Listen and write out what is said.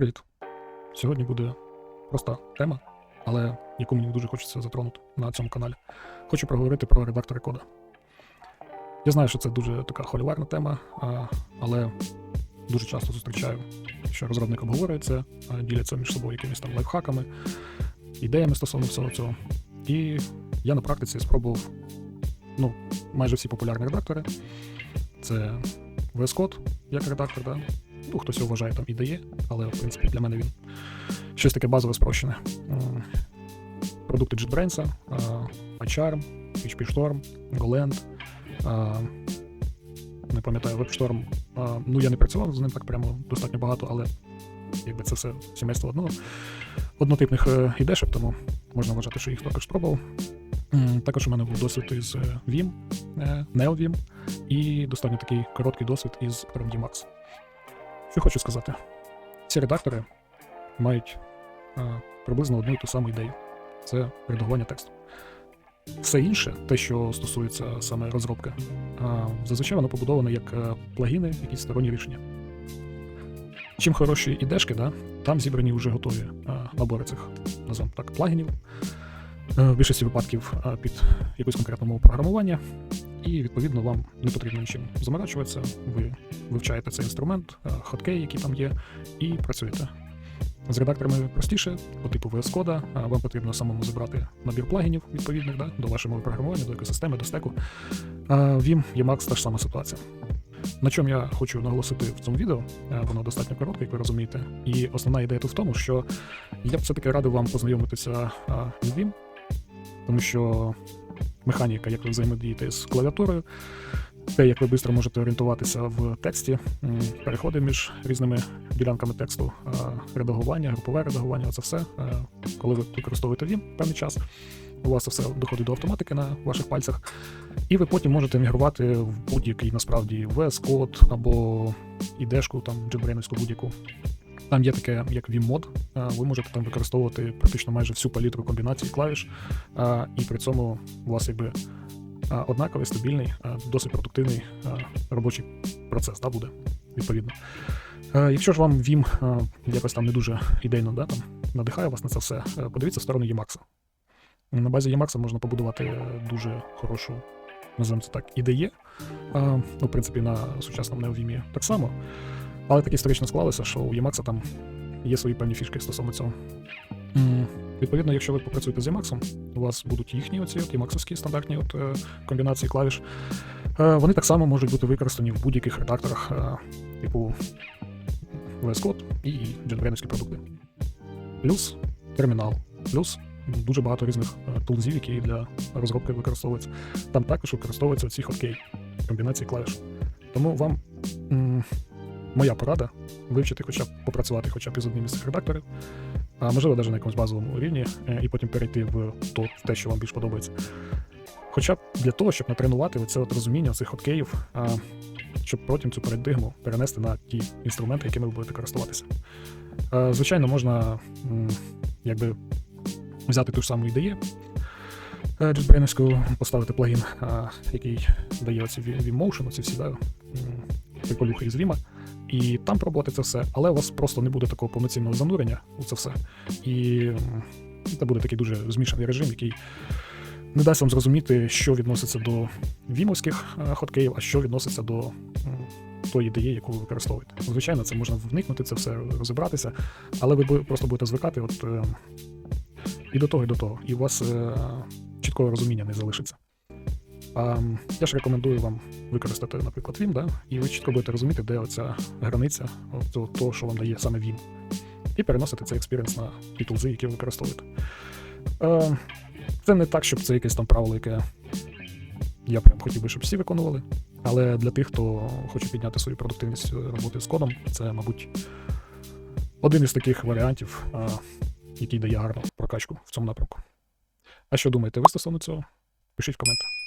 Привіт. Сьогодні буде проста тема, але яку мені дуже хочеться затронути на цьому каналі. Хочу проговорити про редактори кода. Я знаю, що це дуже така холіварна тема, але дуже часто зустрічаю, що розробник обговорює це, діляться між собою якимись там лайфхаками, ідеями стосовно всього цього. І я на практиці спробував ну, майже всі популярні редактори. Це VS Code як редактор, да? Ну, хтось його вважає там ідеє, але в принципі для мене він щось таке базове спрощене. Продукти JetBrains, PyCharm, PHP Storm, Golang, а, не пам'ятаю, WebStorm. Ну, я не працював з ним так прямо достатньо багато, але якби це все сімейство одного однотипних е, ідешок, тому можна вважати, що їх також спробував. Також у мене був досвід із е, Vim, е, NeoVim і достатньо такий короткий досвід із RMDMax. Що хочу сказати, ці редактори мають е, приблизно одну і ту саму ідею це редагування тексту. Все інше, те, що стосується саме розробки, е, зазвичай воно побудовано як е, плагіни, якісь сторонні рішення. Чим хороші ідешки, да, там зібрані вже готові набори цих, називаємо так, плагінів. Е, В більшості випадків під якусь конкретну мову програмування, і відповідно вам не потрібно нічим заморачуватися. Ви вивчаєте цей інструмент, е, хоткей, які там є, і працюєте. З редакторами простіше, по типу VS Code, вам потрібно самому забрати набір плагінів відповідних да, до вашої мови програмування, до екосистеми, до стеку. Vim, Emacs та ж сама ситуація. На чому я хочу наголосити в цьому відео, е, воно достатньо коротке, як ви розумієте. І основна ідея тут в тому, що я б все-таки радив вам познайомитися з Vim, тому що механіка, як ви взаємодієте з клавіатурою, те, як ви швидко можете орієнтуватися в тексті, переходи між різними ділянками тексту, редагування, групове редагування, це все. Коли ви використовуєте Vim певний час, у вас це все доходить до автоматики на ваших пальцях, і ви потім можете мігрувати в будь-який насправді VS Code або ідешку, там JetBrains будь-яку. Там є таке, як Vim-мод, е, ви можете там використовувати практично майже всю палітру комбінацій клавіш, е, і при цьому у вас якби е, однаковий, стабільний, досить продуктивний робочий процес да, буде, відповідно. Якщо ж вам Vim якось там не дуже ідейно да, там, надихає вас на це все, подивіться в сторону Emacs. На базі Emacs можна побудувати дуже хорошу, називаємо це так, ідеє. Ну, в принципі, на сучасному NeoVim так само. Але так історично склалося, що у Emacs там є свої певні фішки стосовно цього. Відповідно, якщо ви попрацюєте з Emacs, у вас будуть їхні оці от Emacs стандартні от, е, комбінації клавіш. Е, Вони так само можуть бути використані в будь-яких редакторах, е, типу VS Code і JetBrains продукти. Плюс термінал, плюс дуже багато різних е, тулзів, які для розробки використовуються. Там також використовуються ці хоткей, комбінації клавіш. Тому вам м, моя порада вивчити, хоча б попрацювати хоча б із одним із цих редакторів, а можливо навіть на якомусь базовому рівні, е, і потім перейти в то, в те, що вам більш подобається. Хоча б для того, щоб натренувати оце от розуміння цих хоткеїв, щоб потім цю парадигму перенести на ті інструменти, якими ви будете користуватися. Е, Звичайно, можна якби взяти ту ж саму ідею, JetBrains, поставити плагін, який дає оці Vimotion, оці всі да, приколюхи із Vim, і там пробувати це все, але у вас просто не буде такого повноцінного занурення у це все. І це буде такий дуже змішаний режим, який не дасть вам зрозуміти, що відноситься до вімовських е, хоткеїв, а що відноситься до тої ідеї, яку ви використовуєте. Звичайно, це можна вникнути, це все розібратися, але ви просто будете звикати от, е, і до того, і до того. І у вас е, чіткого розуміння не залишиться. А, я ж рекомендую вам використати, наприклад, Vim, да? і ви чітко будете розуміти, де оця границя от того, що вам дає саме Vim. І переносити цей експіріенс на ті тулзи, які ви використовуєте. Е, це не так, щоб це якесь там правило, яке я прям хотів би, щоб всі виконували. Але для тих, хто хоче підняти свою продуктивність роботи з кодом, це, мабуть, один із таких варіантів, а, який дає гарну прокачку в цьому напрямку. А що думаєте ви стосовно цього? Пишіть в коментах.